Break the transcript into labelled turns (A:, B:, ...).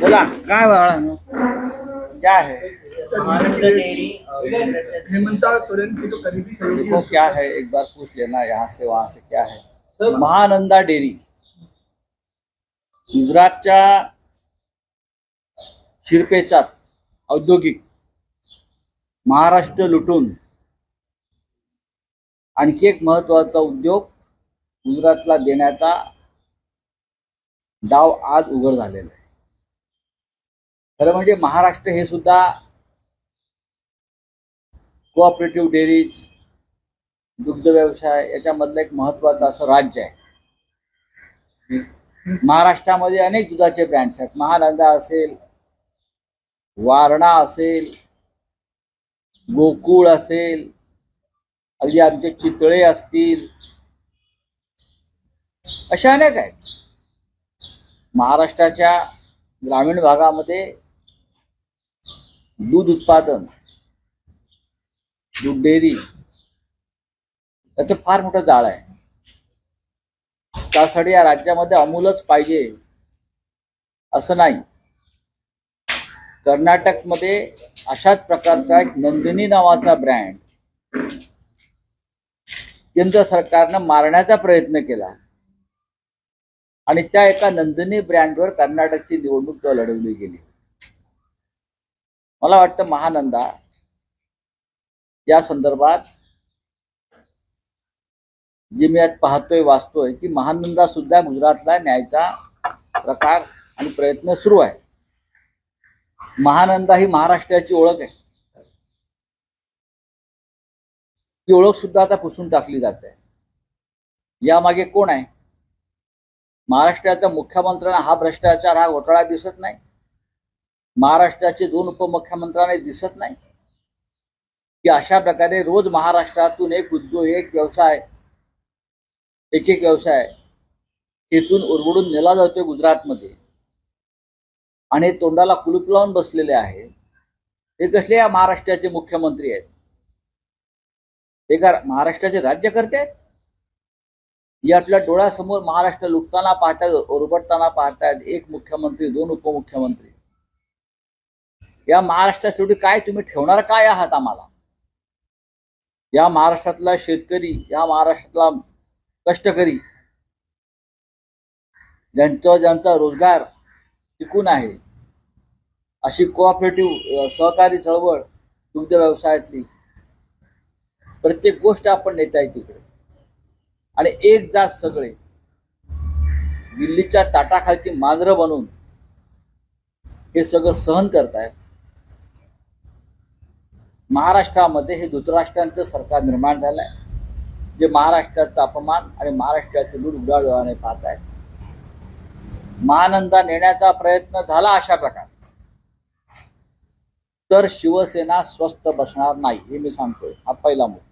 A: बोला काय बाळा? क्या है?
B: आनंद डेयरी
C: हेमंता सोरेन की तो करीबी सहयोगी
A: देखो क्या है एक बार पूछ लेना यहाँ से वहां से क्या है। महानंदा डेअरी गुजरातच्या शिरपेचात औद्योगिक महाराष्ट्र लुटून आणखी एक महत्त्वाचा उद्योग गुजरातला देण्याचा डाव आज उघड झालेला आहे. खरं म्हणजे महाराष्ट्र हे सुद्धा कोऑपरेटिव्ह डेअरीज दुग्ध व्यवसाय याच्यामधलं एक महत्वाचं असं राज्य आहे. महाराष्ट्रामध्ये अनेक दुधाचे ब्रँड्स आहेत. महानंदा असेल वारणा असेल गोकुळ असेल अगदी आमचे चितळे असतील अशा अनेक आहेत. महाराष्ट्राच्या ग्रामीण भागामध्ये दूध उत्पादन दूध डेअरी त्याचं फार मोठं जाळ आहे. त्यासाठी या राज्यामध्ये अमूलच पाहिजे असं नाही. कर्नाटकमध्ये अशाच प्रकारचा एक नंदिनी नावाचा ब्रँड केंद्र सरकारनं मारण्याचा प्रयत्न केला. आणि त्या एका नंदिनी ब्रँडवर कर्नाटकची निवडणूक तेव्हा लढवली गेली. मला वाटतं महानंदा या संदर्भात जे मी आज पाहतोय वाचतोय की महानंदा सुद्धा गुजरातला न्यायचा प्रकार आणि प्रयत्न सुरू आहे. महानंदा ही महाराष्ट्राची ओळख आहे. ती ओळख सुद्धा आता पुसून टाकली जाते. यामागे कोण आहे? महाराष्ट्राच्या मुख्यमंत्र्यांना हा भ्रष्टाचार हा घोटाळा दिसत नाही. महाराष्ट्राचे दोन उपमुख्यमंत्र्यांना दिसत नाही. की अशा प्रकारे रोज महाराष्ट्रातून एक उद्योग एक व्यवसाय एक एक व्यवसाय खेचून उरवडून नेला जातोय गुजरातमध्ये. आणि तोंडाला कुलूप लावून बसलेले आहे हे कसले या महाराष्ट्राचे मुख्यमंत्री आहेत? हे का महाराष्ट्राचे राज्यकर्ते आहेत? या आपल्या डोळ्यासमोर महाराष्ट्र लुटताना पाहतायत ओरबडताना पाहतायत एक मुख्यमंत्री दोन उपमुख्यमंत्री. या महाराष्ट्रासाठी काय तुम्ही ठेवणार काय आहात आम्हाला? या महाराष्ट्रातला शेतकरी या महाराष्ट्रातला कष्टकरी ज्यांचा ज्यांचा रोजगार टिकून आहे अशी कोऑपरेटिव्ह सहकारी चळवळ दुग्ध व्यवसायातली. प्रत्येक गोष्ट आपण नेता आहे तिकडे. आणि एक जात सगळे. दिल्लीच्या ताटाखालची मांजरं बनून हे सगळं सहन करतायत. महाराष्ट्रामध्ये हे धृतराष्ट्रांचं सरकार निर्माण झालंय. जे महाराष्ट्राचा अपमान आणि महाराष्ट्राचे लूट उडाडवाने पाहत आहेत महानंदा नेण्याचा प्रयत्न झाला अशा प्रकारे. तर शिवसेना स्वस्त बसणार नाही हे मी सांगतोय. हा पहिला मुद्दा.